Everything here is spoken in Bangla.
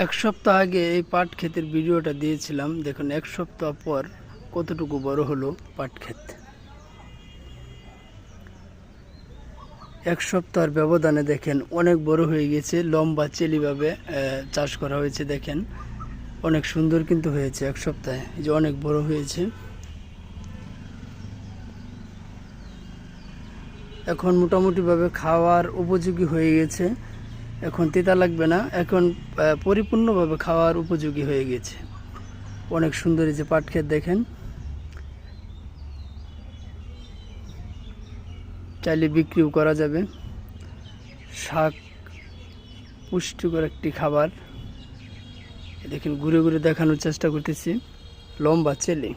এক সপ্তাহ আগে এই পাট ক্ষেতের ভিডিওটা দিয়েছিলাম। দেখুন, এক সপ্তাহ পর কতটুকু বড় হলো পাট ক্ষেত। এক সপ্তাহের ব্যবধানে দেখেন, অনেক বড় হয়ে গেছে, লম্বা চেলিভাবে চাষ করা হয়েছে, দেখেন। অনেক সুন্দর কিন্তু হয়েছে এক সপ্তাহে যে অনেক বড় হয়েছে। এখন মোটামুটিভাবে খাওয়ার উপযোগী হয়ে গেছে। এখন তেতা লাগবে না। এখন পরিপূর্ণভাবে খাওয়ার উপযোগী হয়ে গেছে। অনেক সুন্দর যে পাট ক্ষেত দেখেন। চাইলে বিক্রিও করা যাবে। শাক পুষ্টিকর একটি খাবার। দেখেন, ঘুরে ঘুরে দেখানোর চেষ্টা করতেছি। লম্বা চেলি